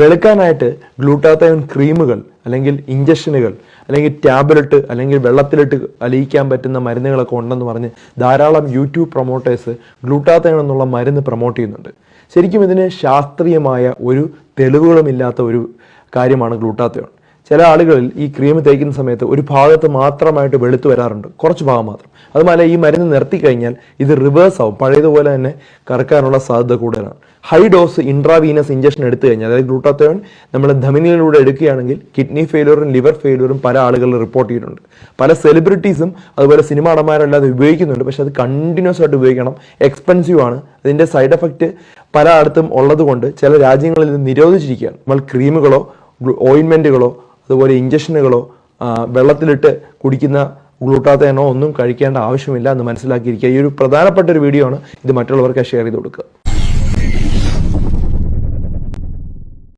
വെളുക്കാനായിട്ട് glutathione ക്രീമുകൾ അല്ലെങ്കിൽ ഇഞ്ചക്ഷനുകൾ അല്ലെങ്കിൽ ടാബ്ലറ്റ് അല്ലെങ്കിൽ വെള്ളത്തിലിട്ട് അലിയിക്കാൻ പറ്റുന്ന മരുന്നുകളൊക്കെ ഉണ്ടെന്ന് പറഞ്ഞ് ധാരാളം യൂട്യൂബ് പ്രൊമോട്ടേഴ്സ് ഗ്ലൂട്ടാത്തയോൺ എന്നുള്ള മരുന്ന് പ്രൊമോട്ട് ചെയ്യുന്നുണ്ട്. ശരിക്കും ഇതിന് ശാസ്ത്രീയമായ ഒരു തെളിവുകളുമില്ലാത്ത ഒരു കാര്യമാണ് ഗ്ലൂട്ടാത്തയോൺ ചില ആളുകളിൽ ഈ ക്രീം തേക്കുന്ന സമയത്ത് ഒരു ഭാഗത്ത് മാത്രമായിട്ട് വെളുത്ത് വരാറുണ്ട്. കുറച്ച് ഭാഗം മാത്രം. അതുപോലെ ഈ മരുന്ന് നിർത്തി കഴിഞ്ഞാൽ ഇത് റിവേഴ്സ് ആവും. പഴയതുപോലെ തന്നെ കറക്കാനുള്ള സാധ്യത കൂടുതലാണ്. ഹൈ ഡോസ് ഇൻട്രാവീനസ് ഇഞ്ചക്ഷൻ എടുത്തു കഴിഞ്ഞാൽ അതായത് ഗ്ലൂട്ടാത്തോൺ നമ്മൾ ധമനികളിലൂടെ എടുക്കുകയാണെങ്കിൽ കിഡ്നി ഫെയിലൂറും ലിവർ ഫെയിലൂറും പല ആളുകളിൽ റിപ്പോർട്ട് ചെയ്തിട്ടുണ്ട്. പല സെലിബ്രിറ്റീസും അതുപോലെ സിനിമ നടന്മാരല്ലാതെ ഉപയോഗിക്കുന്നുണ്ട്. പക്ഷെ അത് കണ്ടിന്യൂസ് ആയിട്ട് ഉപയോഗിക്കണം. എക്സ്പെൻസീവ് ആണ്. അതിന്റെ സൈഡ് എഫക്റ്റ് പല ഉള്ളതുകൊണ്ട് ഉള്ളത് ചില രാജ്യങ്ങളിൽ ഇത് നിരോധിച്ചിരിക്കുകയാണ്. നമ്മൾ ക്രീമുകളോ ഓയിൻമെന്റുകളോ അതുപോലെ ഇഞ്ചക്ഷനുകളോ വെള്ളത്തിലിട്ട് കുടിക്കുന്ന ഗ്ലൂട്ടാത്തേനോ ഒന്നും കഴിക്കേണ്ട ആവശ്യമില്ല എന്ന് മനസ്സിലാക്കിയിരിക്കുക. ഈ ഒരു പ്രധാനപ്പെട്ട ഒരു വീഡിയോ ആണ് ഇത് മറ്റുള്ളവർക്ക് ഷെയർ ചെയ്ത് കൊടുക്കുക.